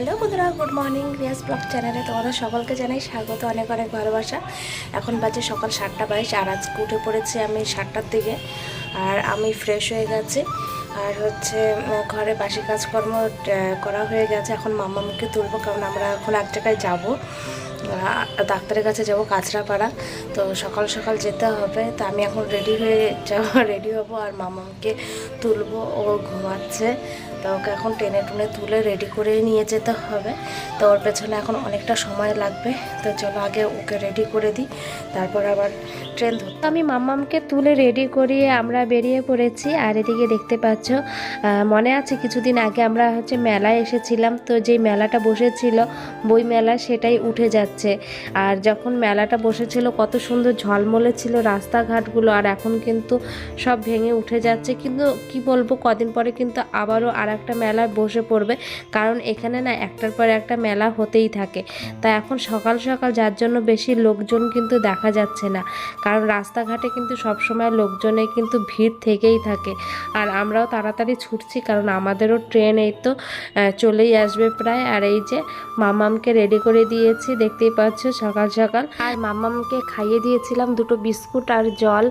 Hello বন্ধুরা, good morning Riaz blog চ্যানেলে তোমাদের সকলকে জানাই স্বাগত, অনেক অনেক ভালোবাসা। এখন বাজে সকাল সাতটা বাইশ আর আজকে উঠে পড়েছি আমি সাতটার দিকে। আর আমি ফ্রেশ হয়ে গেছি। আর হচ্ছে ঘরে বাসি কাজকর্ম করা হয়ে গেছে। এখন মামামকে তুলবো, কারণ আমরা এখন এক জায়গায় যাব। ডাক্তারের কাছে যাব, কাঁচরাপাড়া। তো সকাল সকাল যেতে হবে। তো আমি এখন রেডি হয়ে যাব রেডি হব আর মামামকে তুলবো। ও ঘুমাচ্ছে। তো ওকে এখন টেনে টুনে তুলে রেডি করে নিয়ে যেতে হবে। তো ওর পেছনে এখন অনেকটা সময় লাগবে। তো চলো আগে ওকে রেডি করে দিই। তারপর আবার ট্রেন ধরতে। আমি মাম্মামকে তুলে রেডি করিয়ে আমরা বেরিয়ে পড়েছি, আর এদিকে দেখতে পাচ্ছ মনে আছে কিছুদিন আগে আমরা হচ্ছে মেলায় এসেছিলাম, তো যেই মেলাটা বসেছিল, বই মেলা সেটাই উঠে যাচ্ছে। আর যখন মেলাটা বসেছিল, কত সুন্দর ঝলমলে ছিল রাস্তাঘাটগুলো, আর এখন কিন্তু সব ভেঙে উঠে যাচ্ছে। কিন্তু কি বলব, কদিন পরে কিন্তু আবারও আর একটা মেলা বসে পড়বে, কারণ এখানে না একটার পর একটা মেলা হতেই থাকে। তা এখন সকাল সকাল যার জন্য বেশি লোকজন কিন্তু দেখা যাচ্ছে না। কারণ রাস্তাঘাটে কিন্তু সবসময় লোকজনে কিন্তু ভিড় থেকেই থাকে। আর আমরাও তাড়াতাড়ি ছুটছি কারণ আমাদেরও ট্রেন এই তো চলেই আসবে প্রায়। আর এই যে মামামকে রেডি করে দিয়েছি, দেখতেই পাচ্ছ সকাল সকাল। আর মামামকে খাইয়ে দিয়েছিলাম দুটো বিস্কুট আর জল।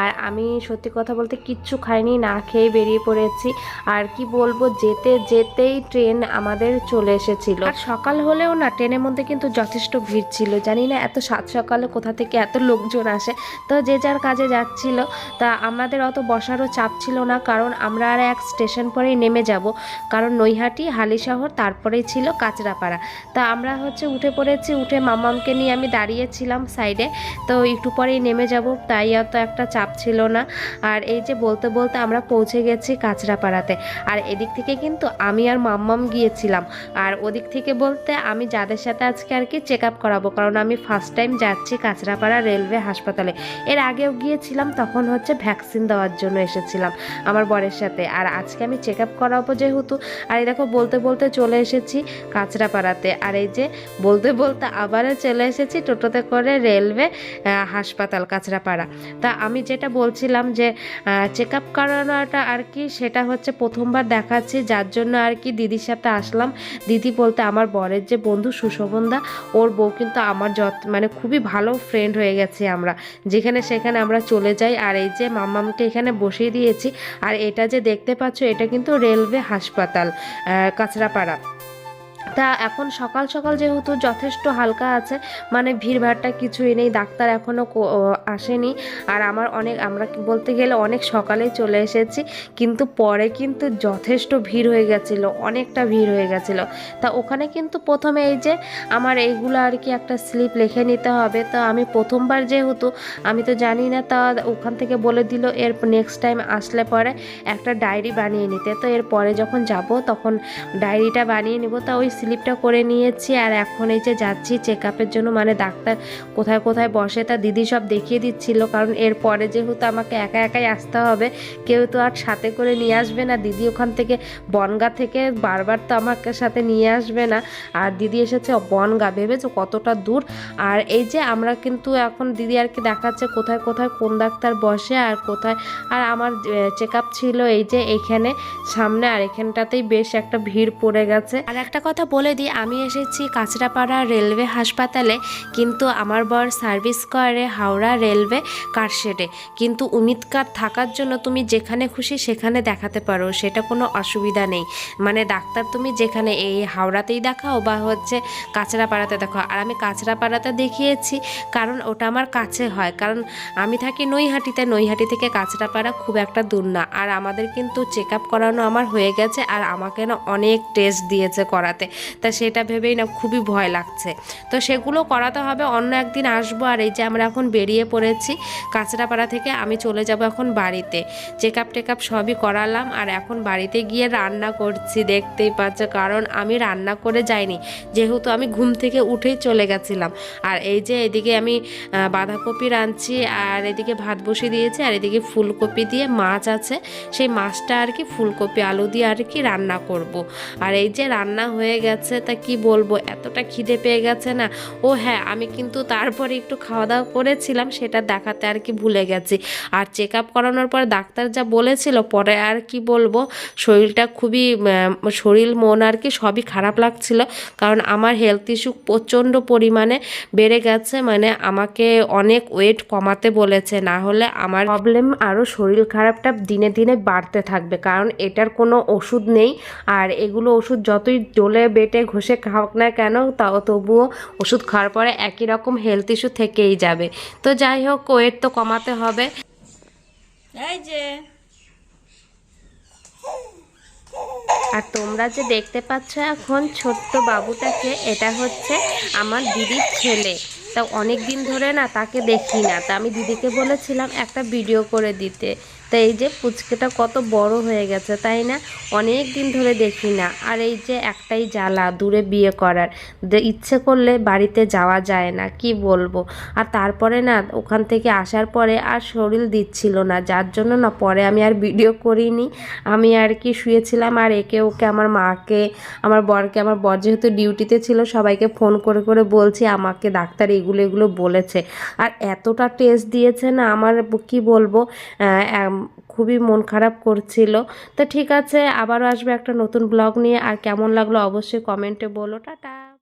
আর আমি সত্যি কথা বলতে কিচ্ছু খাইনি, না খেয়ে বেরিয়ে পড়েছি। আর কি বলব, যেতে যেতেই ট্রেন আমাদের চলে এসেছিল। আর সকাল হলেও না, ট্রেনের মধ্যে কিন্তু যথেষ্ট ভিড় ছিল। জানি না এত সাত সকালে কোথা থেকে এত লোকজন আসে। তো যে যার কাজে যাচ্ছিল, তা আমাদের অত বসারও চাপ ছিল না, কারণ আমরা আর এক স্টেশন পরেই নেমে যাব। কারণ নৈহাটি, হালিশহর, তারপরেই ছিল কাঁচরাপাড়া। তা আমরা হচ্ছে উঠে পড়েছি, উঠে মামামকে নিয়ে আমি দাঁড়িয়েছিলাম সাইডে। তো একটু পরেই নেমে যাব, তাই অত একটা চাপ ছিল না। আর এই যে বলতে বলতে আমরা পৌঁছে গেছি কাঁচরাপাড়াতে। আর এদিক থেকে কিন্তু আমি আর মাম্মাম গিয়েছিলাম। আর ওদিক থেকে বলতে আমি যাদের সাথে আজকে আর কি চেক আপ করাবো, কারণ আমি ফার্স্ট টাইম যাচ্ছি কাঁচরাপাড়া রেলওয়ে হাসপাতালে। এর আগেও গিয়েছিলাম, তখন হচ্ছে ভ্যাকসিন দেওয়ার জন্য এসেছিলাম আমার বরের সাথে। আর আজকে আমি চেক আপ করাবো যেহেতু। আর এই দেখো, বলতে বলতে চলে এসেছি কাঁচরাপাড়াতে। আর এই যে বলতে বলতে আবারও চলে এসেছি টোটোতে করে রেলওয়ে হাসপাতাল কাঁচরাপাড়া। তা আমি যেটা বলছিলাম যে চেক আপ করানোটা আর কি, সেটা হচ্ছে প্রথমবার দেখাচ্ছি। যার জন্য আর কি দিদির সাথে আসলাম। দিদি বলতে আমার বরের যে বন্ধু সুশোভনদা ওর বউ কিন্তু আমার যত মানে খুবই ভালো ফ্রেন্ড হয়ে গেছে আমরা। যেখানে সেখানে আমরা চলে যাই। আর এই যে মাম্মামকে এখানে বসিয়ে দিয়েছি। আর এটা যে দেখতে পাচ্ছ, এটা কিন্তু রেলওয়ে হাসপাতাল কাঁচরাপাড়া। তা এখন সকাল সকাল যেহেতু যথেষ্ট হালকা আছে মানে ভিড়ভাড়টা কিছুই নেই, ডাক্তার এখনও আসেনি। আর আমার অনেক, আমরা বলতে গেলে অনেক সকালেই চলে এসেছি, কিন্তু পরে কিন্তু যথেষ্ট ভিড় হয়ে গেছিল, অনেকটা ভিড় হয়ে গেছিল। তা ওখানে কিন্তু প্রথমে এই যে আমার এইগুলো আর কি একটা স্লিপ লিখে নিতে হবে, তো আমি প্রথমবার যেহেতু, আমি তো জানি না, তা ওখান থেকে বলে দিল, এর নেক্সট টাইম আসলে পরে একটা ডায়েরি বানিয়ে নিতে। তো এর পরে যখন যাব তখন ডায়েরিটা বানিয়ে নিব। তা ওই স্লিপটা করে নিয়েছি আর এখন এই যে যাচ্ছি চেক আপের জন্য মানে ডাক্তার কোথায় কোথায় বসে তা দিদি সব দেখিয়ে দিচ্ছিল, কারণ এর পরে যেহেতু আমাকে একা একাই আসতে হবে, কেউ তো আর সাথে করে নিয়ে আসবে না। দিদি ওখান থেকে বনগা থেকে বারবার তো আমাকে সাথে নিয়ে আসবে না, আর দিদি এসেছে বনগা, ভেবেছো কতটা দূর? আর এই যে আমরা কিন্তু এখন দিদি আর কি দেখাচ্ছে কোথায় কোথায় কোন ডাক্তার বসে আর কোথায়, আর আমার চেক ছিল এই যে এইখানে সামনে, আর এখানটাতেই বেশ একটা ভিড় পড়ে গেছে। আর একটা কথা বলে দিই, আমি এসেছি কাঁচরাপাড়া রেলওয়ে হাসপাতালে, কিন্তু আমার বর সার্ভিস করে হাওড়া রেলওয়ে কারশেডে। কিন্তু উমিদ কার্ড থাকার জন্য তুমি যেখানে খুশি সেখানে দেখাতে পারো, সেটা কোনো অসুবিধা নেই। মানে ডাক্তার তুমি যেখানে, এই হাওড়াতেই দেখাও বা হচ্ছে কাঁচরাপাড়াতে দেখাও। আর আমি কাঁচরাপাড়াতে দেখিয়েছি, কারণ ওটা আমার কাছে হয়। কারণ আমি থাকি নৈহাটিতে, নৈহাটি থেকে কাঁচরাপাড়া খুব একটা দূর না। আর আমাদের কিন্তু চেক আপ করানো আমার হয়ে গেছে, আর আমাকে না অনেক টেস্ট দিয়েছে করাতে। তা সেটা ভেবেই না খুবই ভয় লাগছে। তো সেগুলো করাতে হবে, অন্য একদিন আসব। আর এই যে আমরা এখন বেরিয়ে পড়েছি কাঁচরাপাড়া থেকে, আমি চলে যাব এখন বাড়িতে। চেক আপ টেক আপ সবই করালাম আর এখন বাড়িতে গিয়ে রান্না করছি, দেখতেই পাচ্ছ। কারণ আমি রান্না করে যাইনি, যেহেতু আমি ঘুম থেকে উঠেই চলে গেছিলাম। আর এই যে এদিকে আমি বাঁধাকপি রাঁধছি আর এদিকে ভাত বসিয়ে দিয়েছি আর এদিকে ফুলকপি দিয়ে মাছ আছে। সেই মাছটা আর কি, ফুলকপি, আলু দিয়ে আর কি রান্না করব। আর এই যে রান্না হয়ে গেছে, তা কি বলব? এতটা খিদে পেয়ে গেছে না? ও হ্যাঁ আমি কিন্তু তারপরে একটু খাওয়া দাওয়া করেছিলাম, সেটা দেখাতে আর কি ভুলে গেছি। আর চেক আপ করানোর পর ডাক্তার যা বলেছিল, পরে আর কি বলব? শরীরটা খুবই শরীর, মন আর কি সবই খারাপ লাগছিল। কারণ আমার হেলথ ইস্যু প্রচণ্ড পরিমাণে বেড়ে গেছে মানে আমাকে অনেক ওয়েট কমাতে বলেছে। না হলে আমার প্রবলেম আরও শরীর খারাপটা দিনে দিনে বাড়তে থাকবে। কারণ এটার কোনো ওষুধ নেই। আর এগুলো ওষুধ যতই ডোলে বেটে ঘষে খাওক না কেন তাও তবুও ওষুধ খাওয়ার পরে একই রকম হেলথ ইস্যু থেকেই যাবে। তো যাই হোক ওয়েট তো কমাতে হবে। এই যে। আর তোমরা যে দেখতে পাচ্ছ এখন ছোট্ট বাবুটাকে এটা হচ্ছে আমার দিদির ছেলে। তা অনেক দিন ধরে না তাকে দেখি না। তা আমি দিদিকে বলেছিলাম একটা ভিডিও করে দিতে। তা এই যে পুচকেটা কত বড় হয়ে গেছে, তাই না? অনেক দিন ধরে দেখি না। আর এই যে একটাই জ্বালা দূরে বিয়ে করার। ইচ্ছে করলে বাড়িতে যাওয়া যায় না, কি বলব? আর তারপরে না, ওখান থেকে আসার পরে আর শরীর দিচ্ছিল না। যার জন্য না, পরে আমি আর ভিডিও করিনি। আমি আর কি শুয়েছিলাম আর একে ওকে, আমার মাকে, আমার বরকে, আমার বর যেহেতু ডিউটিতে ছিল, সবাইকে ফোন করে করে বলছি, আমাকে ডাক্তার এগুলো এগুলো বলেছে। আর এতটা টেস্ট দিয়েছে না, আমার কি বলব? খুবই মন খারাপ করছিল। তো ঠিক আছে, আবারও আসবে একটা নতুন ব্লগ নিয়ে। আর কেমন লাগল অবশ্যই কমেন্টে বলো। টাটা।